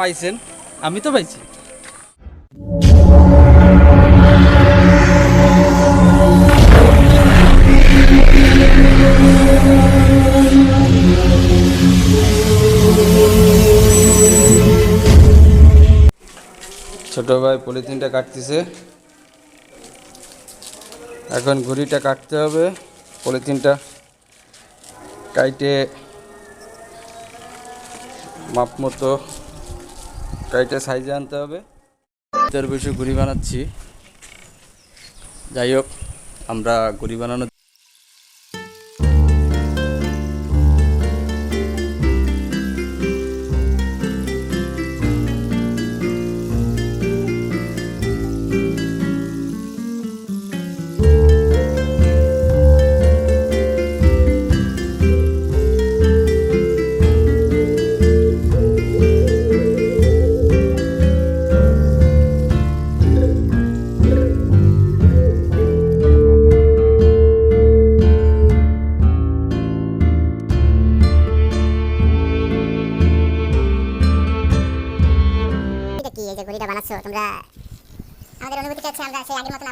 পাইছেন? আমি তো পাইছি। ছোট ভাই পলিথিনটা কাটতেছে। এখন ঘুড়িটা কাটতে হবে। পলিথিনটা কাইটে মাপ মতো কাইটে সাইজে আনতে হবে। তার বেশি ঘুড়ি বানাচ্ছি। যাই হোক আমরা ঘুড়ি বানানো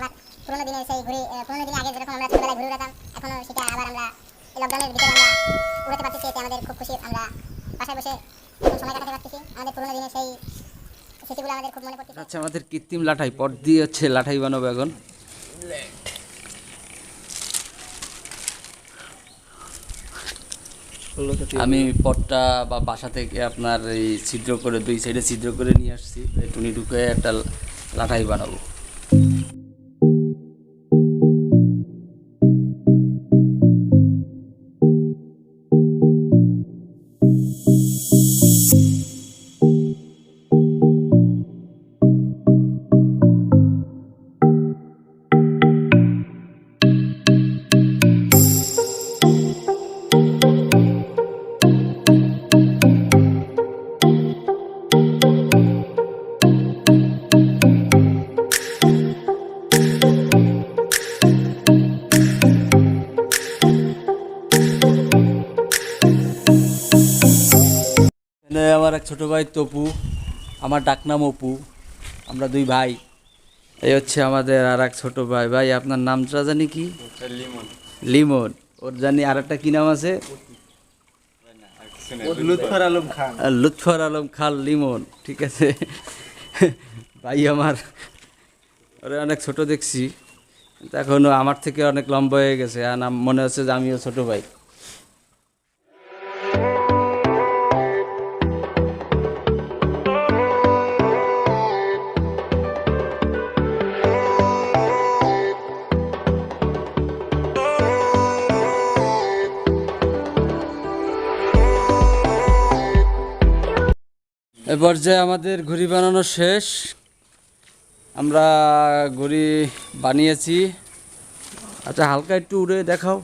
আবার পুরোনো দিনের সেই আহ, পুরোনো দিনে আগে যেরকম আমরা ছোটবেলায় ঘুরে উড়াতাম এখনও সেটা আবার আমরা লকডাউনের ভিতরে আমরা উড়াতে পারতেছি এতে আমাদের খুব খুশি আমরা বাসায় বসে সময় কাটাতে পারতেছি। আমাদের পুরোনো সেই স্মৃতিগুলো আমাদের খুব মনে আচ্ছা আমাদের কৃত্রিম লাঠাই পট দিয়ে হচ্ছে লাঠাই বানাবো এখন। আমি পটটা বা বাসা থেকে আপনার এই ছিদ্র করে দুই সাইডে ছিদ্র করে নিয়ে আসছি। টুনি ঢুকে একটা লাঠাই বানাবো। আমার এক ছোটো ভাই তপু আমার ডাকনাম অপু আমরা দুই ভাই। এই হচ্ছে আমাদের আর এক ছোট ভাই। ভাই আপনার নামটা জানি কি? লিমন। লিমন। ওর জানি আর একটা কী নাম আছে? লুৎফর আলম খান। লুৎফর আলম খাল লিমন ঠিক আছে? ভাই আমার ওরে অনেক ছোট দেখছি এখনও আমার থেকে অনেক লম্বা হয়ে গেছে আর মনে হচ্ছে যে আমিও ছোট ভাই। এ পর্যায়ে আমাদের ঘুড়ি বানানো শেষ। আমরা ঘুড়ি বানিয়েছি। আচ্ছা হালকা একটু উড়ে দেখাও।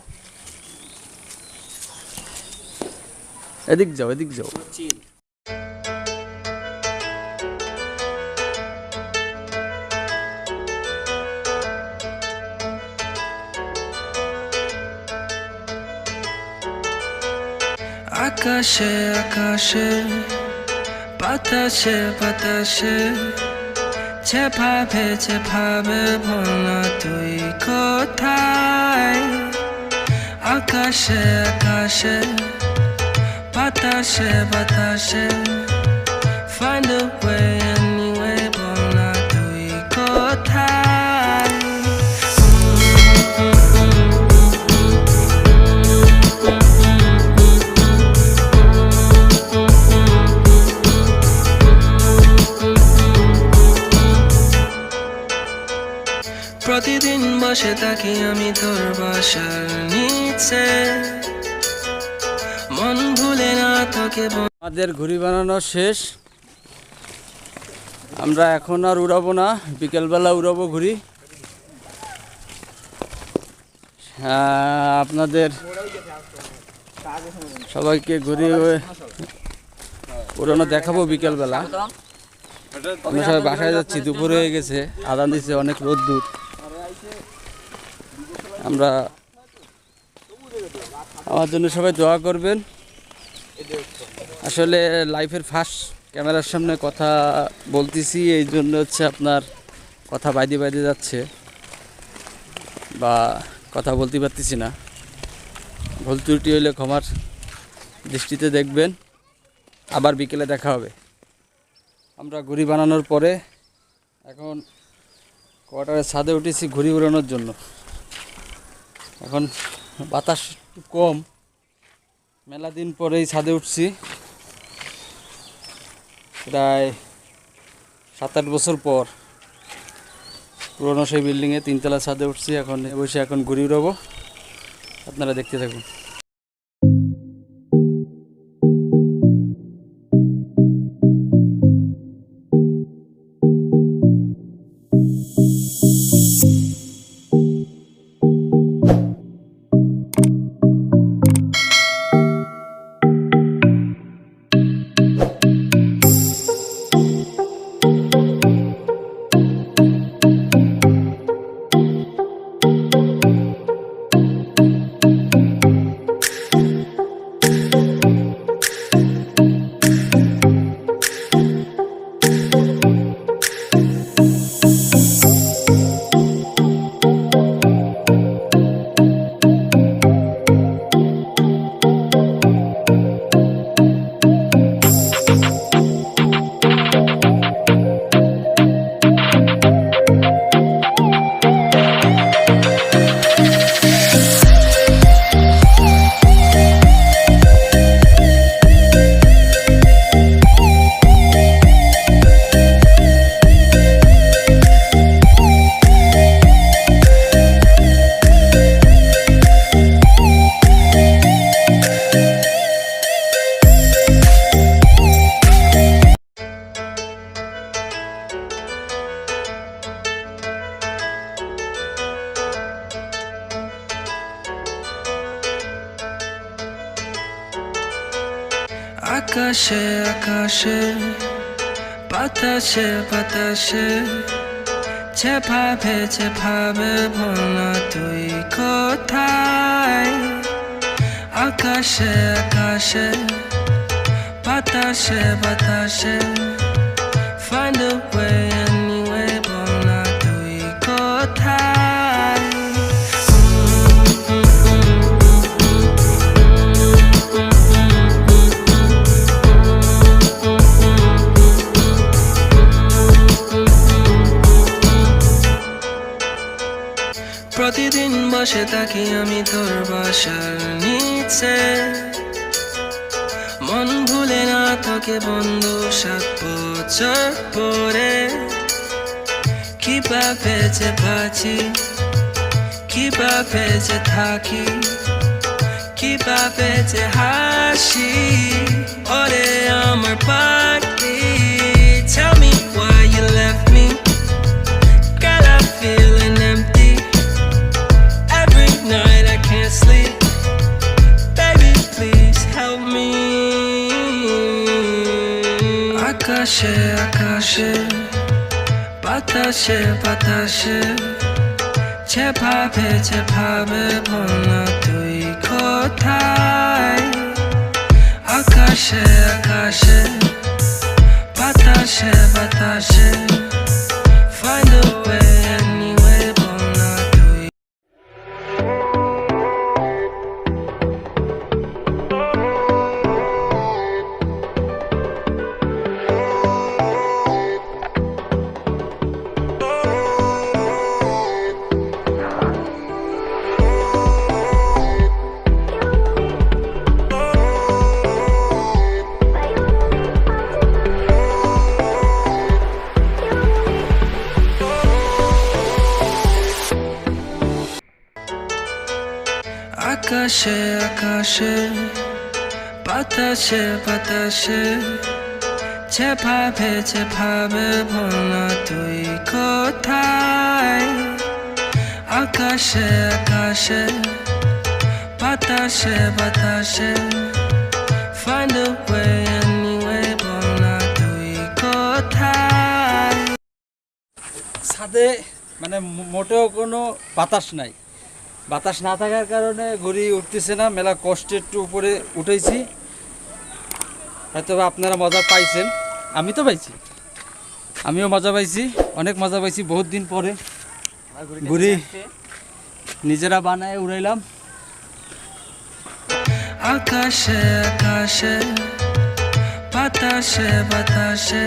এদিক যাও এদিক যাও। আকাশে আকাশে বাতাসে বাতাসে। যেভাবে যেভাবে বল না তুই কোথায়? আকাশে আকাশে। বাতাসে বাতাসে। Find a way প্রতিদিন বসে থাকি আমি তোর বাসার নিচে। মন ভুলে না তোকে আমাদের ঘুড়ি বানানো শেষ। আমরা এখন আর উড়াবো না বিকেলবেলা উড়াবো হ্যাঁ, আপনাদের সবাইকে ঘুরি উড়ানো দেখাবো বিকেলবেলা। আমরা সবাই বাসায় যাচ্ছি দুপুর হয়ে গেছে আদান দিচ্ছে অনেক রোদ্দুর। আমরা আমার জন্য সবাই দোয়া করবেন। আসলে লাইফের ফার্স্ট ক্যামেরার সামনে কথা বলতেছি, এই জন্য হচ্ছে আপনার কথা বাইদে বাইদে যাচ্ছে বা কথা বলতে পারতেছি না। ভুল ত্রুটি হইলে ক্ষমার দৃষ্টিতে দেখবেন। আবার বিকেলে দেখা হবে। আমরা ঘুড়ি বানানোর পরে এখন কোয়ার্টারের ছাদে উঠেছি ঘুড়ি উড়ানোর জন্য। এখন বাতাস কম। মেলা দিন পরেই ছাদে উঠছি। প্রায় সাত আট বছর পর পুরোনো সেই বিল্ডিংয়ে তিনতলা ছাদে উঠছি। এখন বসে এখন ঘুরি উড়াবো। আপনারা দেখতে থাকুন। আকাশে আকাশে, বাতাসে বাতাসে, যেভাবে যেভাবে ভোলা তুই কোথায়? আকাশে আকাশে, বাতাসে বাতাসে, Find a বসে থাকি আমি তোর বাসার নিচে। মন ভুলে না তোকে বন্ধু, সাত বছর পরে। কীভাবে যে বাঁচি কীভাবে যে থাকি কীভাবে যে হাসি। ওরে আমার পাখি Tell বাতাসে বাতাসে। যেভাবে যেভাবে বলনা তুই কোথায়? আকাশে আকাশে। বাতাসে বাতাসে। আকাশে আকাশে, বাতাসে বাতাসে, যেভাবে যেভাবে বলনা তুই কোথায়? আকাশে আকাশে, বাতাসে বাতাসে, Find a way anyway, বলনা তুই কোথায়? ছাদে মানে মোটেও কোনো বাতাস নাই। বাতাস না থাকার কারণে ঘুড়ি উঠতেছে না, মেলা কষ্টে একটু উপরে উঠেছি। হয়তো আপনারা মজা পাইছেন। আমি তো পাইছি। আমিও মজা পাইছি, অনেক মজা পাইছি বহুত দিন পরে। ঘুরি নিজেরা বানায় উড়াইলাম। আকাশে আকাশে, বাতাসে বাতাসে